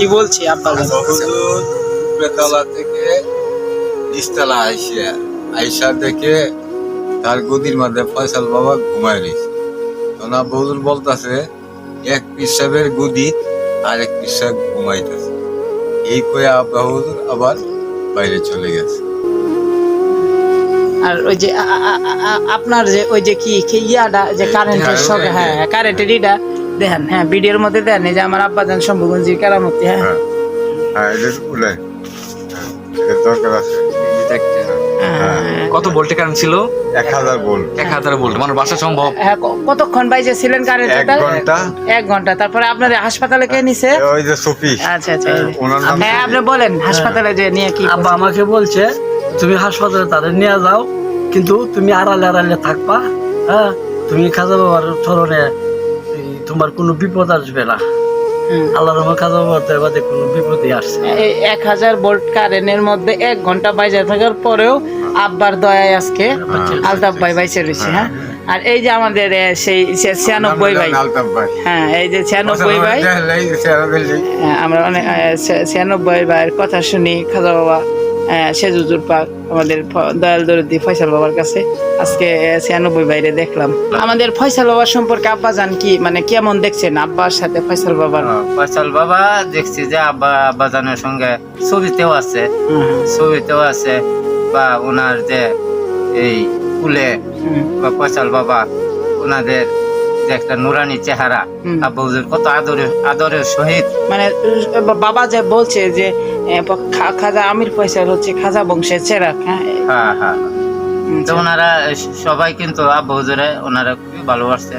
কি বলছি আব্বা হুজুর থেকে নিচতলা আইসা আইসা দেখে তার গদির মধ্যে ফয়সাল বাবা ঘুমায় রয়েছে। তখন আব্বা হুজুর বলতাছে এক পিসাবের গদি আর এক পিসাব ঘুমাইতেছে। এই কয়ে আব্বা হুজুর আবার বাইরে চলে গেছে। আর ওই যে আপনার যে ওই যে কি ইয়াটা যে কারেন্টের সঙ্গে হ্যাঁ, হ্যাঁ কারেন্টের ইটা? দেখেন হ্যাঁ ভিডিওর মধ্যে এই যে আমার আব্বা জান শম্ভুগঞ্জির কেরামতি হ্যাঁ। হ্যাঁ হ্যাঁ দরকার আছে। হ্যাঁ। কত ভোল্টে কারেন্ট ছিল? ভোল্ট। মানে বাসা সম্ভব? হ্যাঁ কতক্ষণ বাইজে ছিলেন এক কারেন্টটা ঘণ্টা। এক ঘণ্টা তারপরে আপনার হাসপাতালে কে নিছে? ওই যে সফি। আচ্ছা আচ্ছা হ্যাঁ আপনি বলেন হাসপাতালে যে নিয়ে কি আব্বা আমাকে বলছে তুমি হাসপাতালে তাদের নিয়ে যাও কিন্তু তুমি আড়ালে আড়ালে থাকবা হ্যাঁ? তুমি খাজা বাবার চরণে এই, তোমার কোনো বিপদ আসবে না। আল্লাহ রহমান খাজা বাদে কোনো বিপদই আসছে এক হাজার ভোল্ট কারেন্টের মধ্যে এক ঘণ্টা বাইজে থাকার পরেও আব্বার দয়ায় আজকে আলতাফ ভাই বাইচে রয়েছে হ্যাঁ? আর এই যে আমাদের সেই সে- ছিয়ানব্বই ভাই। হ্যাঁ এই যে ছিয়ানব্বই ভাই। হ্যাঁ, আমরা অনেক ছিয়ানব্বই ভাইয়ের কথা শুনি খাজা বাবা। সেজুজুর পাক আমাদের দয়াল দরদি ফয়সাল বাবার কাছে। আজকে ছিয়ানব্বই বাইরে দেখলাম। আমাদের ফয়সাল বাবার সম্পর্কে আব্বা জান কি মানে কেমন দেখছেন আব্বার সাথে ফয়সাল বাবার? ফয়সাল বাবা দেখছি যে আব্বা আব্বাজানের সঙ্গে ছবিতেও আছে। ছবিতেও আছে। বা ওনার যে এই কুলে বা ফয়সাল বাবা ওনাদের যে একটা নুরানি চেহারা। আব্বা কত আদরের আদরের সহিত। মানে বাবা যে বলছে যে খাজা আমির ফয়সাল হচ্ছে খাজা বংশের চেরাক হ্যাঁ? হ্যাঁ হ্যাঁ। তো ওনারা সবাই কিন্তু আব্বা হুজুরে ওনারা খুবই ভালোবাসছে